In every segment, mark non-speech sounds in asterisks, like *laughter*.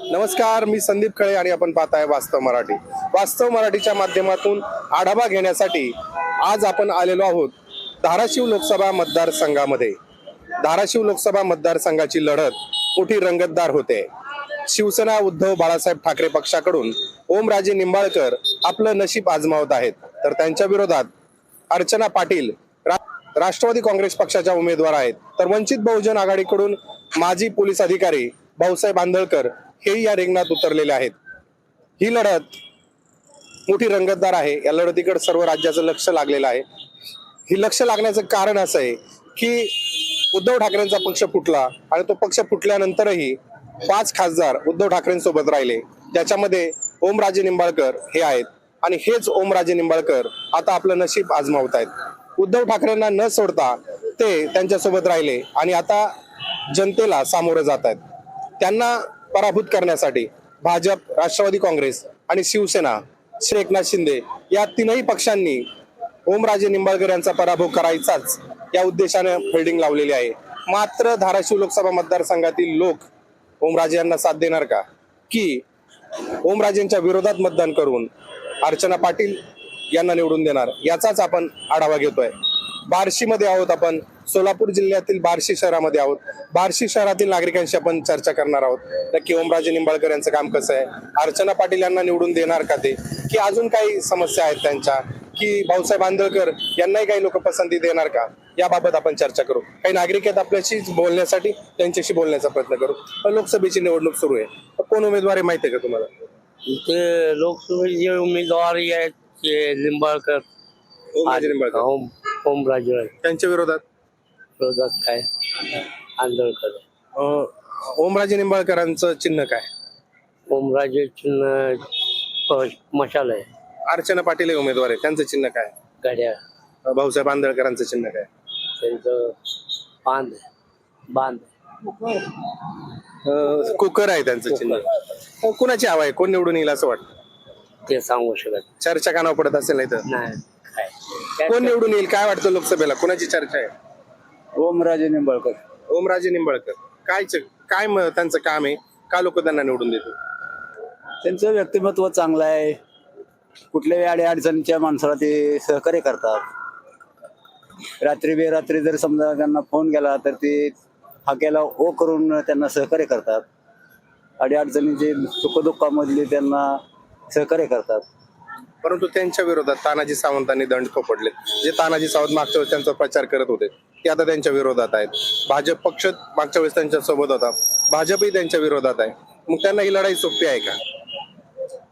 नमस्कार मी संदीप खळे आणि आपण पाहताय वास्तव मराठी. वास्तव मराठीच्या माध्यमातून आढावा घेण्यासाठी आज आपण आलेलो आहोत धाराशिव लोकसभा मतदारसंघामध्ये. धाराशिव लोकसभा मतदारसंघाची लढत मोठी रंगतदार होते. शिवसेना उद्धव बाळासाहेब ठाकरे पक्षाकडून ओमराजे निंबाळकर आपलं नशीब आजमावत आहेत. तर त्यांच्या विरोधात अर्चना पाटील रा- राष्ट्रवादी काँग्रेस पक्षाच्या उमेदवार आहेत. तर वंचित बहुजन आघाडीकडून माजी पोलीस अधिकारी भाऊसाहेब आंधळकर हेही या रिंगणात उतरलेले आहेत. ही लढत मोठी रंगतदार आहे. या लढतीकडे सर्व राज्याचं लक्ष लागलेलं आहे. ही लक्ष लागण्याचं कारण असं आहे की उद्धव ठाकरेंचा पक्ष फुटला आणि तो पक्ष फुटल्यानंतरही पाच खासदार उद्धव ठाकरेंसोबत राहिले. त्याच्यामध्ये ओमराजे निंबाळकर हे आहेत. आणि हेच ओमराजे निंबाळकर आता आपलं नशीब आजमावत आहेत उद्धव ठाकरेंना न सोडता ते त्यांच्यासोबत राहिले आणि आता जनतेला सामोरं जात आहेत त्यांना पराभूत करण्यासाठी भाजप राष्ट्रवादी काँग्रेस आणि शिवसेना श्री एकनाथ शिंदे या तीनही पक्षांनी ओमराजे निंबाळकर यांचा पराभव करायचाच या उद्देशाने फिल्डिंग लावलेली आहे. मात्र धाराशिव लोकसभा मतदारसंघातील लोक ओमराजे यांना साथ देणार का? की ओमराजेंच्या विरोधात मतदान करून अर्चना पाटील यांना निवडून देणार याचाच आपण आढावा घेतोय. बार्शीमध्ये आहोत आपण. सोलापूर जिल्ह्यातील बार्शी शहरामध्ये आहोत. बार्शी शहरातील नागरिकांशी आपण चर्चा करणार आहोत. नक्की ओमराजे निंबाळकर यांचं काम कसं आहे? अर्चना पाटील यांना निवडून देणार का ते? की अजून काही समस्या आहेत त्यांच्या? की भाऊसाहेब आंदळकर यांनाही काही लोक पसंती देणार का? याबाबत आपण चर्चा करू. काही नागरिक आहेत आपल्याशी बोलण्यासाठी? त्यांच्याशी बोलण्याचा प्रयत्न करू. पण लोकसभेची निवडणूक सुरू आहे. कोण उमेदवार आहे माहिती आहे का तुम्हाला? ते लोकसभेचे उमेदवार आहेत ते निंबाळकर. ओमराजे आहेत. त्यांच्या विरोधात? विरोधात काय? आंदोळकर अं, ओमराजे निंबाळकरांचं चिन्ह काय? ओमराजे चिन्ह मशाल आहे. अर्चना पाटील हे उमेदवार आहे त्यांचं चिन्ह काय? गाड्या अं, भाऊसाहेब आंदळकरांचं चिन्ह काय? त्यांचं बांध आहे. बांध आहे. अं, कुकर आहे त्यांचं चिन्ह. अं, कुणाची हवा आहे? कोण निवडून येईल असं वाटतं? ते सांगू शकत चर्चा कानावर पडत असेल नाही तर? नाही काय? कोण निवडून येईल? काय वाटतं लोकसभेला? कोणाची चर्चा आहे? ओमराजे निंबाळकर. ओमराजे निंबाळकर. काय काय म- त्यांचं काम आहे? का लोक त्यांना निवडून देतील? त्यांचं व्यक्तिमत्व चांगलं आहे. कुठल्याही अडी अडचणीच्या माणसाला ते सहकार्य करतात. रात्री बेरात्री जर समजा त्यांना फोन केला तर ते हाक्याला ओ करून त्यांना सहकार्य करतात. अडी अडचणीचे सुखदुःखामधले त्यांना सहकार्य करतात. परंतु त्यांच्या विरोधात तानाजी सावंतांनी दंड थोपडले. जे तानाजी सावंत मागच्या वेळेस त्यांचा प्रचार करत होते ते आता त्यांच्या विरोधात आहेत. भाजप पक्ष मागच्या वेळेस त्यांच्यासोबत होता. भाजपही त्यांच्या विरोधात आहे. मग त्यांना ही लढाई सोपी आहे का?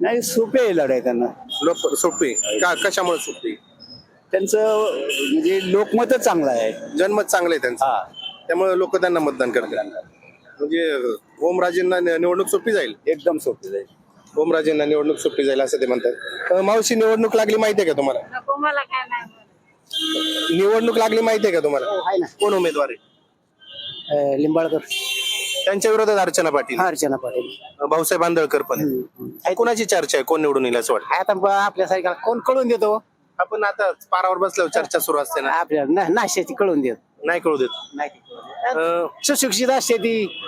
नाही सोपे आहे लढाई त्यांना. लोक सोपी? का कशामुळे सोपी? त्यांचं म्हणजे लोकमतच चांगलं आहे. जन्मच चांगलं आहे त्यांचं. हा. त्यामुळे लोक त्यांना मतदान करतात. म्हणजे ओमराजेंना निवडणूक सोपी जाईल? एकदम सोपे जाईल. ओमराजेंना निवडणूक सोपी जाईल असं ते म्हणतात. अं, मावशी निवडणूक लागली माहितीये का तुम्हाला? नको मला काय नाही निवडणूक लागली माहितीये का तुम्हाला? आहे ना. कोण उमेदवार आहे? अं, लिंबाळकर. त्यांच्या विरोधात अर्चना पाटील. हा अर्चना पाटील. अं, भाऊसाहेब आंदळकर पण आहे. कोणाची चर्चा आहे? कोण निवडून येईल असं वाटतं? आता ब- आपल्यासारख्याला कोण कळून देतो? आपण आता पारावर बसल्यावर चर्चा सुरू असते ना. आपल्याला ना- नाही ती कळून देत. नाही कळू देत. नाही. अं, सुशिक्षित असते ती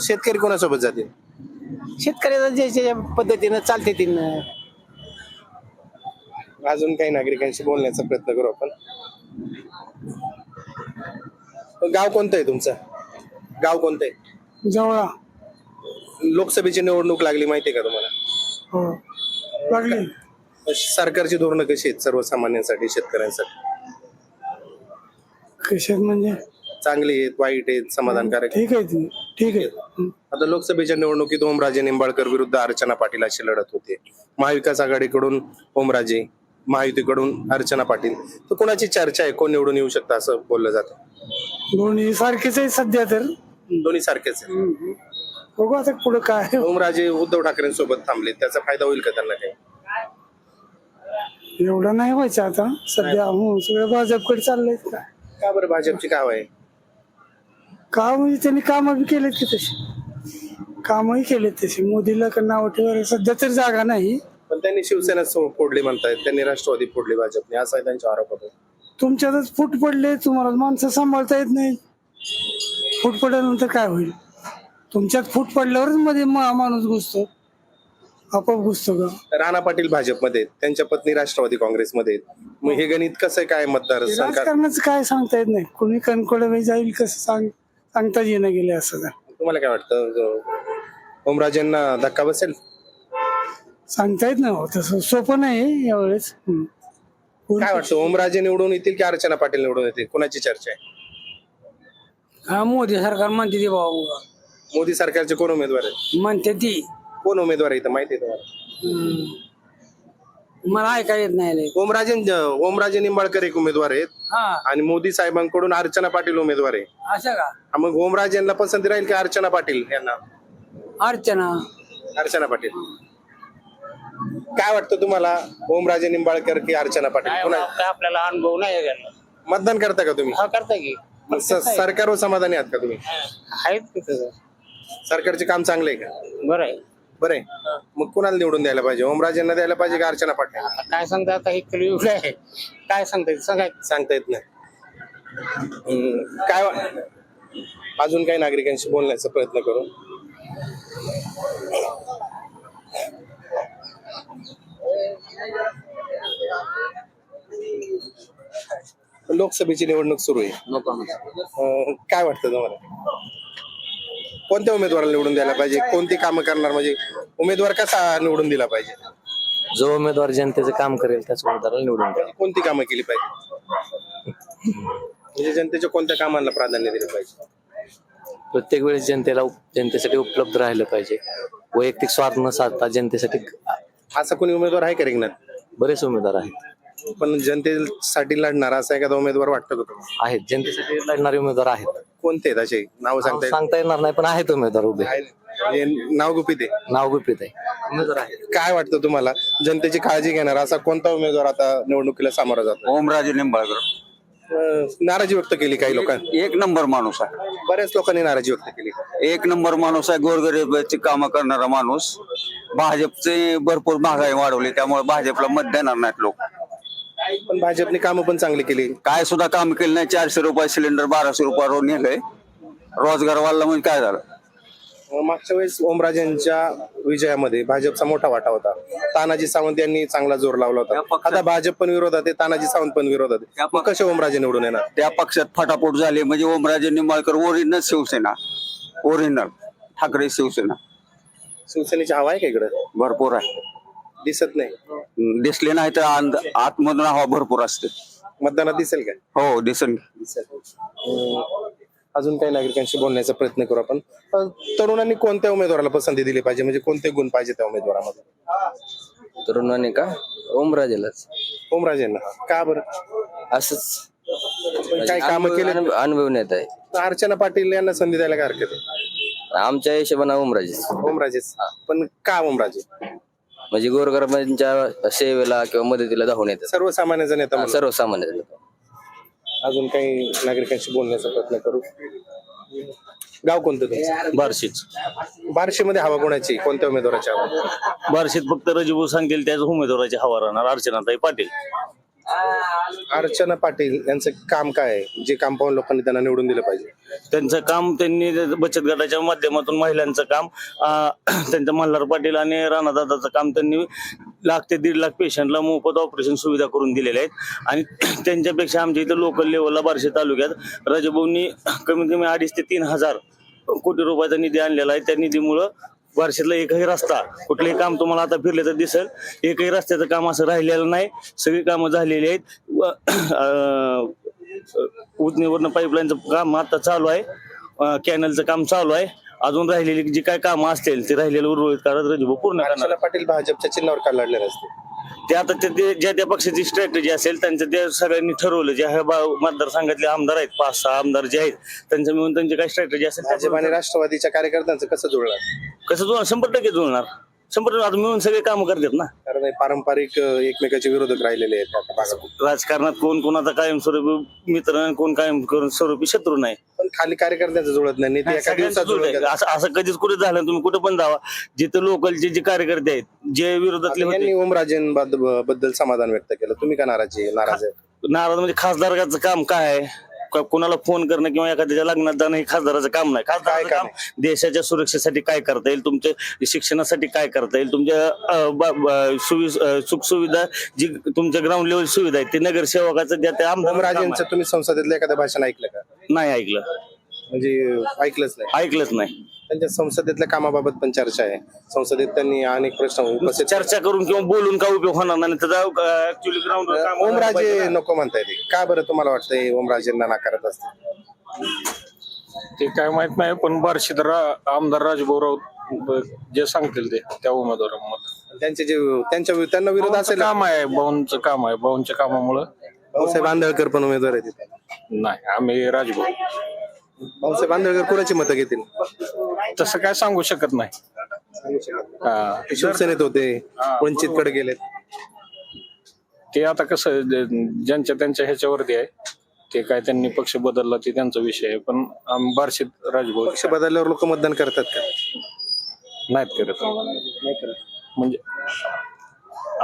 शेतकरी कोणासोबत जातील? जे जे पद्धतीनं चालते तिनं अजून काही नागरिकांशी बोलण्याचा प्रयत्न करू आपण. गाव कोणतं आहे तुमचं? गाव कोणतं आहे? जवळा. लोकसभेची निवडणूक लागली माहितीये का तुम्हाला? हो. लागली. सरकारची धोरणं कशी आहेत सर्वसामान्यांसाठी शेतकऱ्यांसाठी? कशात म्हणजे? चांगली आहेत वाईट आहेत समाधानकारक? ठीक आहे ती. ठीक आहे. आता लोकसभेच्या निवडणुकीत ओमराजे निंबाळकर विरुद्ध अर्चना पाटील अशी लढत होते. महाविकास आघाडीकडून ओमराजे महायुतीकडून अर्चना पाटील. तर कोणाची चर्चा आहे? कोण निवडून येऊ शकतं असं बोललं जातं? दोन्ही सारखेच आहे सध्या तर. दोन्ही सारखेच आहे बघू आता पुढं काय. ओमराजे उद्धव ठाकरेंसोबत थांबले. त्याचा फायदा होईल का त्यांना काही? एवढं नाही व्हायचं आता. सध्या हो सगळं भाजपकडे चाललंय काय का बरं भाजपची काव आहे? का म्हणजे त्यांनी कामं बी केलेत की तशी. कामही केलेत तशी. मोदीला का नाव ठेवायला सध्या तर जागा नाही. पण त्यांनी शिवसेना सो- फोडली म्हणतायत. त्यांनी राष्ट्रवादी फोडली भाजपने. असा त्यांचा आरोप होतो तुमच्यातच फूट पडले. तुम्हाला माणसं सांभाळता येत नाही. फूट पडल्यानंतर काय होईल? तुमच्यात फूट पडल्यावरच मध्ये मा- माणूस घुसतो. आपोआप घुसतो का? राणा पाटील भाजपमध्ये आहेत, त्यांच्या पत्नी राष्ट्रवादी काँग्रेसमध्ये आहेत. मग हे गणित कसं आहे? काय मतदार संघात? राजकारणाचं काय सांगता येत नाही. कुणी कणकोडे जाईल कसं सांग सांगताच येणं गेले असं का तुम्हाला काय वाटतं? जो ओमराजेंना धक्का बसेल? सांगता येत नाही हो, तसं सोपं नाही यावेळेस. हम्म. काय वाटतं? ओमराजे निवडून येतील की अर्चना पाटील निवडून येतील? कोणाची चर्चा आहे? हा मोदी सरकार म्हणते ती बाबा मोदी सरकारचे कोण उमेदवार आहेत? म्हणते ती. कोण उमेदवार आहे इथं? माहिती आहे तुम्हाला? मला ऐकायला येत नाही लय. ओमराजे ओमराजे निंबाळकर एक उमेदवार आहेत. हा. आणि मोदी साहेबांकडून अर्चना पाटील उमेदवार आहे. असं का? हा, मग ओमराजेंना पसंती राहील की अर्चना पाटील यांना? अर्चना. अर्चना पाटील. काय वाटतं तुम्हाला ओमराजे निंबाळकर की अर्चना पाटील? काय आपल्याला अनुभव नाही. मतदान करता का तुम्ही? हा करता की. मग स- सरकारवर समाधानी आहात का तुम्ही? आहेत सरकारचे काम चांगले आहे का? बरं आहे. बरं आहे. मग कुणाला निवडून द्यायला पाहिजे? ओमराजेंना द्यायला पाहिजे का अर्चना पाटील आता काय सांगता आता हे कलियुग आहे. काय सांगता सांगाय सांगता येत नाही. हम्म, काय वा- अजून काही नागरिकांशी बोलण्याचा प्रयत्न करू? लोकसभेची निवडणूक सुरू आहे. अं, काय वाटतं तुम्हाला? कोणत्या उमेदवाराला निवडून द्यायला पाहिजे? कोणती कामं करणार? म्हणजे उमेदवार कसा निवडून दिला पाहिजे? जो उमेदवार जनतेचं काम करेल त्याच उमेदवाराला निवडून द्या कोणती कामं केली पाहिजे? म्हणजे जनतेच्या कोणत्या कामांना प्राधान्य दिलं पाहिजे? प्रत्येक वेळेस जनतेला जनतेसाठी उपलब्ध राहिलं पाहिजे. वैयक्तिक स्वार्थ न साधता जनतेसाठी असा कोणी उमेदवार आहे का रिंगणात? बरेच उमेदवार आहेत. पण जनतेसाठी लढणारा असा एखादा उमेदवार वाटतो का तुम्हाला? आहेत. जनतेसाठी लढणारे उमेदवार आहेत. कोणते आहेत असे? नाव सांगता येईल सांगता येणार नाही पण आहेत उमेदवार उभे. आहेत. म्हणजे नाव गुपित आहे. नाव गुपित आहे. उमेदवार आहेत. काय वाटतं तुम्हाला? जनतेची काळजी घेणारा असा कोणता उमेदवार आता निवडणुकीला सामोरा जातो ओमराजे निंबाळकर. अं, नाराजी व्यक्त केली काही लोकांनी? एक नंबर माणूस आहे. बऱ्याच लोकांनी नाराजी व्यक्त केली. एक नंबर माणूस आहे गोरगरिबाची कामं करणारा माणूस. भाजपचे भरपूर महागाई वाढवली त्यामुळे भाजपला मत देणार नाहीत लोक. पण भाजपने कामं पण चांगली केली. काय सुद्धा काम केलं नाही. चारशे रुपये सिलेंडर बाराशे रुपयावर नेलंय. रोजगार वाढला म्हणजे काय झालं? मागच्या वेळेस ओमराजेंच्या विजयामध्ये भाजपचा मोठा वाटा होता. तानाजी सावंत यांनी चांगला जोर लावला होता. पक्षात- आता भाजप पण विरोधात आहे तानाजी सावंत पण विरोधात आहे. त्या मग कसे ओमराजे निवडून येणार? त्या पक्षात फटाफट झाले. म्हणजे ओमराजे निंबाळकर ओरिजिनल शिवसेना. ओरिजिनल ठाकरे शिवसेना. शिवसेनेची हवा आहे का इकडे? भरपूर आहे. दिसत नाही. दिसले नाही तर आंद- आतमधून हवा भरपूर असते. मतदानात दिसेल का? हो दिसन अं, अजून काही नागरिकांशी बोलण्याचा प्रयत्न करू आपण. अं, तरुणांनी कोणत्या उमेदवाराला पसंती दिली पाहिजे? म्हणजे कोणते गुण पाहिजे त्या उमेदवारामध्ये? तरुणाने का? ओमराजेलाच. ओमराजेंना. का बरं? असंच. काय कामं केले अनुभव येत आहे अर्चना पाटील यांना संधी द्यायला काय हरकत आहे? आमच्या हिशोबाने ओमराजेच. ओमराजेच. पण का ओमराजे? म्हणजे गोरगरबांच्या सेवेला किंवा मदतीला धावून येतात. सर्वसामान्य नेता म्हणून. सर्वसामान्य अजून काही नागरिकांशी बोलण्याचा प्रयत्न करू? गाव कोणतं तुमचं? बार्शीच. बार्शीमध्ये हवा कोणाची? कोणत्या उमेदवाराची हवा? बार्शीत फक्त रजबू सांगेल त्याच उमेदवाराची हवा राहणार अर्चनाताई पाटील. अर्चना पाटील यांचं काम काय आहे? जे काम पाहून लोकांनी त्यांना निवडून दिलं पाहिजे. त्यांचं काम त्यांनी बचत गटाच्या माध्यमातून महिलांचं काम त्यांच्या त्यांचं मल्हार पाटील आणि राणादादाचं काम त्यांनी लाख ते दीड लाख पेशंटला मोफत ऑपरेशन सुविधा करून दिलेल्या आहेत. आणि त्यांच्यापेक्षा आमच्या इथं लोकल लेवलला बार्शी तालुक्यात रजभाऊंनी कमीत कमी अडीच ते तीन हजार कोटी रुपयाचा निधी आणलेला आहे. त्या निधीमुळं बार्शीतला एकही रस्ता कुठलंही काम तुम्हाला आता फिरले तर दिसेल. एकही रस्त्याचं काम असं राहिलेलं नाही. सगळी कामं झालेली आहेत. उजनीवरनं पाईपलाईनचं काम आता चालू आहे. कॅनलचं काम चालू आहे. अजून राहिलेली जी काय कामं असतील ते राहिलेलं उर्वरित करत पूर्ण पाटील भाजपच्या चिन्हावर का लढलेलं असते. ते आता ते- ते ज्या त्या पक्षाची स्ट्रॅटेजी असेल त्यांचं ते सगळ्यांनी ठरवलं. जे ह्या बा- मतदारसंघातले आमदार आहेत पाच सहा आमदार जे आहेत त्यांचं मिळून त्यांची काय स्ट्रॅटेजी असेल भाजप आणि राष्ट्रवादीच्या कार्यकर्त्यांचं कसं जुळणार? कसं जुळणार? शंभर टक्के जुळणार. आता मिळून सगळे कामं करतात ना. कारण हे पारंपरिक अं, एकमेकाचे विरोधक राहिलेले आहेत त्या. राजकारणात कोण कोणाचा कायमस्वरूपी मित्र आणि कोण कायम करून स्वरूपी शत्रू नाही. पण खाली कार्यकर्त्यांचं जुळत नाही नीती एका सगळ्यांचं दिवसात जुळलंय. जुळत असं असं कधीच कुठे झालं तुम्ही कुठे पण जावा. जिथं लोकलचे जे कार्यकर्ते आहेत जे विरोधातले यांनी होते. ओमराजेंबद्दल बद्दल समाधान व्यक्त केलं. तुम्ही का नाराजी नाराज आहे नाराज म्हणजे खासदारकाचं काम काय आहे? कुणाला फोन करणं किंवा एखाद्याच्या लग्नात जाणं हे खासदाराचं काम नाही. खासदाराचं काम देशाच्या सुरक्षेसाठी काय करता येईल तुमच्या शिक्षणासाठी काय करता येईल तुमच्या अं, ब- ब- सुवि सुख सुविधा जी तुमच्या ग्राउंड लेवल सुविधा आहेत ते नगरसेवकाचं त्या त्या ओमराजेंचं तुम्ही संसदेतलं एखादं भाषण ऐकलं का? आहे. नाही ऐकलं. म्हणजे ऐकलंच नाही. ऐकलंच नाही. त्यांच्या संसदेतल्या कामाबाबत पण चर्चा आहे. संसदेत त्यांनी अनेक प्रश्न उपस्थित चर्चा करून किंवा बोलून काय उपयोग होणार नाही त्याचा ऍक्च्युली ग्राउंड ओमराजे नको म्हणताय ते. का बरं तुम्हाला वाटतंय ओमराजेंना नाकारत असते ते काय माहीत नाही पण बार्शीत रा- आमदार राजभाऊ राऊत जे सांगतील ते त्या उमेदवारांमध्ये. त्यांचे जे त्यांच्या त्यांना विरोध असेल ना. काम आहे भाऊंचं काम आहे भाऊंच्या कामामुळं. भाऊसाहेब आंधळकर पण उमेदवार आहेत तिथे नाही आम्ही राजभाऊ. भाऊसाहेब आंधळकर कुणाची मतं घेतील? तसं काय सांगू शकत नाही. हा. ते शिवसेनेत होते वंचित कडे गेलेत. ते आता कसं जे- ज्यांच्या त्यांच्या ह्याच्यावरती आहे ते काय त्यांनी पक्ष बदलला ते त्यांचा विषय आहे. पण आम्ही बार्शीत राजभाऊ पक्ष बदलल्यावर लोक मतदान करतात का? नाहीत करत. म्हणजे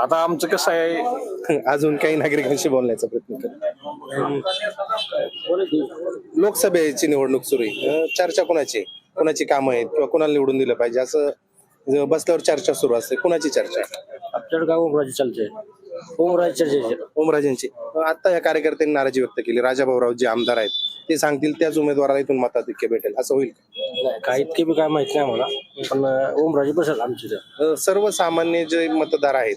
आता आमचं कसं आहे? *laughs* अजून काही नागरिकांशी बोलण्याचा प्रयत्न कर. लोकसभेची निवडणूक सुरू आहे. अं, चर्चा कोणाची? कोणाची कामं आहेत? किंवा कोणाला निवडून दिलं पाहिजे? असं ज- बसल्यावर चर्चा सुरू असते कोणाची चर्चा आपल्याकडे काय ओमराजे चालते ओमराजे चर्चेचे. ओमराजेंची. आता या कार्यकर्त्यांनी नाराजी व्यक्त केली. राजाभाऊराव जे आमदार आहेत ते सांगतील त्याच उमेदवाराला इथून मताधिक्य भेटेल. असं होईल का? काय इतके बी काय माहीत नाही मला पण ओमराजे बसेल आमच्या अं, सर्वसामान्य जे मतदार आहेत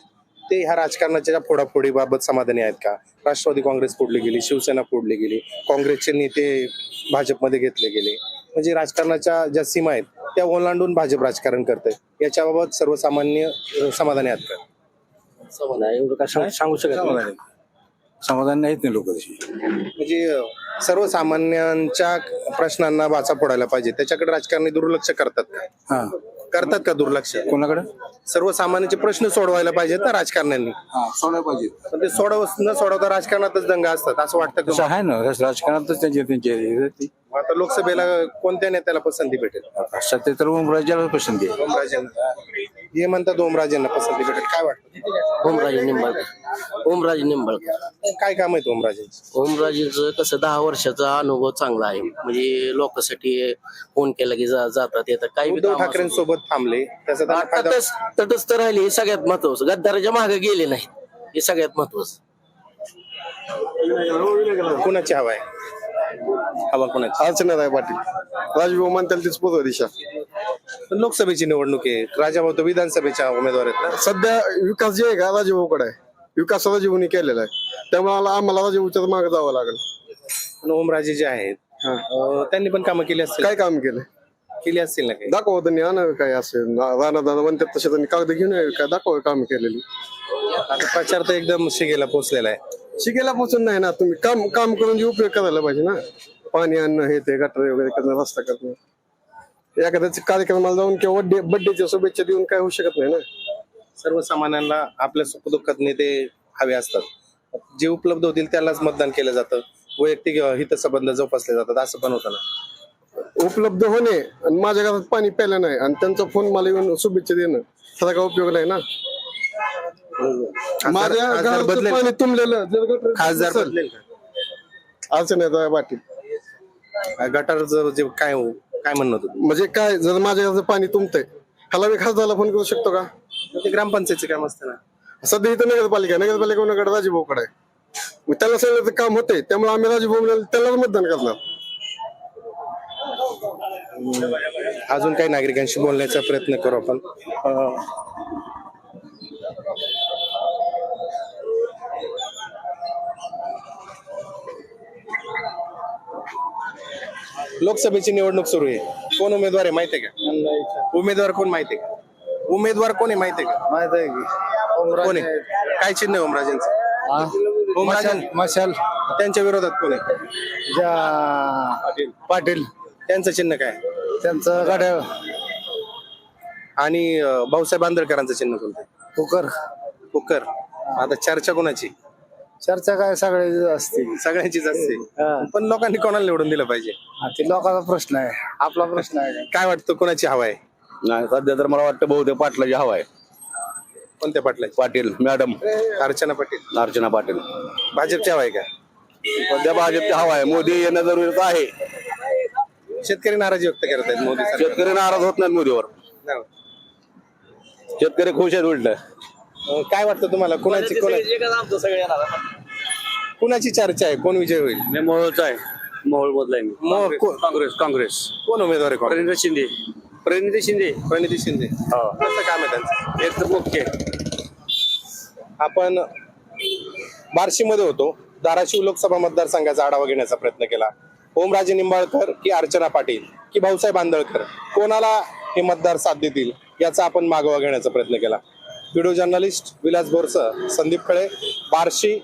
ते ह्या राजकारणाच्या फोडाफोडीबाबत समाधानी आहेत का? राष्ट्रवादी काँग्रेस फोडली गेली शिवसेना फोडली गेली काँग्रेसचे नेते भाजपमध्ये घेतले गेले. म्हणजे राजकारणाच्या ज्या सीमा आहेत त्या ओलांडून भाजप राजकारण करते याच्याबाबत सर्वसामान्य समाधानी आहेत का? एवढं काय सांग- शकत नाही. समाधान नाहीत नाही लोक. म्हणजे सर्वसामान्यांच्या प्रश्नांना वाचा फोडायला पाहिजे. त्याच्याकडे राजकारणी दुर्लक्ष करतात का? हा. करतात का दुर्लक्ष? कोणाकडे? सर्वसामान्यांचे प्रश्न सोडवायला पाहिजेत ना राजकारण्यांनी. हा सोडायला पाहिजे पण ते सोडव न सोडवता राजकारणातच दंग असतात असं वाटतं का तसं आहे ना राजकारणातच त्यांची त्यांची मग आता लोकसभेला कोणत्या नेत्याला पसंती भेटेल? सध्या तर ओमराजाला पसंती आहे. हे म्हणतात ओमराजेंना पसंती भेटेल काय वाटतं? ओमराजे निंबाळकर. ओमराजे निंबाळकर. काय काम आहेत ओमराजेंचं ओमराजेचं कसं दहा वर्षाचा अनुभव चांगला आहे. म्हणजे लोकांसाठी फोन केला की जा- जातात येतात. काही बी उद्धव काम असो. ठाकरेंसोबत थांबले. त्याचा त्यांना फायदा तटस्थ तटस्थ राहिले. हे सगळ्यात महत्वाचं. गद्दाराच्या मागे गेले नाही हे सगळ्यात महत्वाचं. कुणाची हवा आहे? हवा कुणाची? अर्चनाताई पाटील. राजभाऊ म्हणतील तीच दिशा. पण लोकसभेची निवडणूक आहे. राजाभाऊ तर विधानसभेच्या उमेदवार आहेत ना? सध्या विकास जे आहे का राजभाऊकडे आहे? विकास राजभाऊनी केलेला आहे. त्यामुळे आम्हाला- आम्हाला राजभाऊच्या मागे जावं लागेल. पण ओमराजे जे आहेत अं, त्यांनी पण कामं केली असतील? काय काम केलं? केली असतील ना काही? दाखवा त्यांनी आणा काय असेल राणा दादा म्हणतात तसे त्यांनी कागद घेऊन यावे, काय दाखवा काम केलेली. आता प्रचार तर एकदम शिगेला पोहोचलेला आहे. शिकेला पोचून नाही ना तुम्ही काम काम करून जे उपयोग करायला पाहिजे ना. पाणी आणणं हे ते गटर वगैरे करणं रस्ता करणं. एखाद्याच्या कार्यक्रमाला जाऊन किंवा बड्डे बड्डेच्या शुभेच्छा देऊन काय होऊ शकत नाही ना. सर्वसामान्यांना आपल्या सुखदुःखात नेते हवे असतात. जे उपलब्ध होतील त्यालाच मतदान केलं जातं. वैयक्तिक अं, हितसंबंध जोपासले जातात असं पण होतं ना. उपलब्ध होणे आणि माझ्या घरात पाणी प्यायलं नाही आणि त्यांचा फोन मला येऊन शुभेच्छा देणं त्याचा काय उपयोग नाही ना. माझ्या खासदार घरात बदलेल पाणी तुंबलेलं. जर गटर खासदार दिसेल, बदलेल अर्चनाताई पाटील. का गटारचं जे काय हो काय म्हणणं होतं? म्हणजे काय जर माझ्या घराचं पाणी तुंबतंय ह्याला मी खासदारला फोन करू शकतो का? ते ग्रामपंचायतचं काम असतं ना. सध्या इथं नगरपालिका आहे. नगरपालिका कोणाकडे राजभाऊकडे आहे. मग त्याला सांगितलं तर काम होतंय त्यामुळे आम्ही राजभाऊ त्यालाच मतदान करणार. अजून काही नागरिकांशी बोलण्याचा प्रयत्न करू आपण. अं, लोकसभेची निवडणूक सुरू आहे. कोण उमेदवार आहे माहिती आहे का? उमेदवार कोण माहिती आहे का? उमेदवार कोण आहे माहिती आहे का? माहीत आहे की. कोण आहे? काय चिन्ह आहे ओमराजेंचं? ओमराजन. मशाल त्यांच्या विरोधात कोण आहे? ज्या पाटील. त्यांचं चिन्ह काय? त्यांचं गाड्या आणि अं, भाऊसाहेब आंबेडकरांचं चिन्ह कोणतं कुकर कुकर आता चर्चा कोणाची? चर्चा काय सगळे असते सगळ्यांचीच असते हा. पण लोकांनी कोणाला निवडून दिलं पाहिजे? हा, ते लोकांचा प्रश्न आहे. आपला प्रश्न आहे. काय वाटतं कोणाची हवा आहे? नाही सध्या तर मला वाटतं बहुतेक पाटलाची हवा आहे. कोणत्या पाटलाची? पाटील मॅडम. अर्चना पाटील. अर्चना पाटील. भाजपची हवा आहे का? सध्या भाजपची हवा आहे. मोदी येणं जरुरीचं आहे. शेतकरी नाराजी व्यक्त करत आहेत मोदी सरकार. शेतकरी नाराज होत नाहीत मोदीवर. शेतकरी खुश आहेत उलट. अं, काय वाटतं तुम्हाला? कुणाची कोणा- कुणाची चर्चा आहे? कोण विजय होईल? मी मोहोळचा आहे. मोहोळ मधला आहे मी. को- काँग्रेस. काँग्रेस कोण उमेदवार आहे काँग्रेस? प्रणिती शिंदे. प्रणिती शिंदे. प्रणिती शिंदे. हो. कसं काम आहे त्यांचं? एकदम ओके आपण बार्शीमध्ये होतो. धाराशिव लोकसभा मतदारसंघाचा आढावा घेण्याचा प्रयत्न केला. ओमराजे निंबाळकर की अर्चना पाटील की भाऊसाहेब आंदळकर कोणाला हे मतदार साथ देतील? याचा आपण मागोवा घेण्याचा प्रयत्न केला. Video journalist Vilas Boras Sandeep Khale Barshi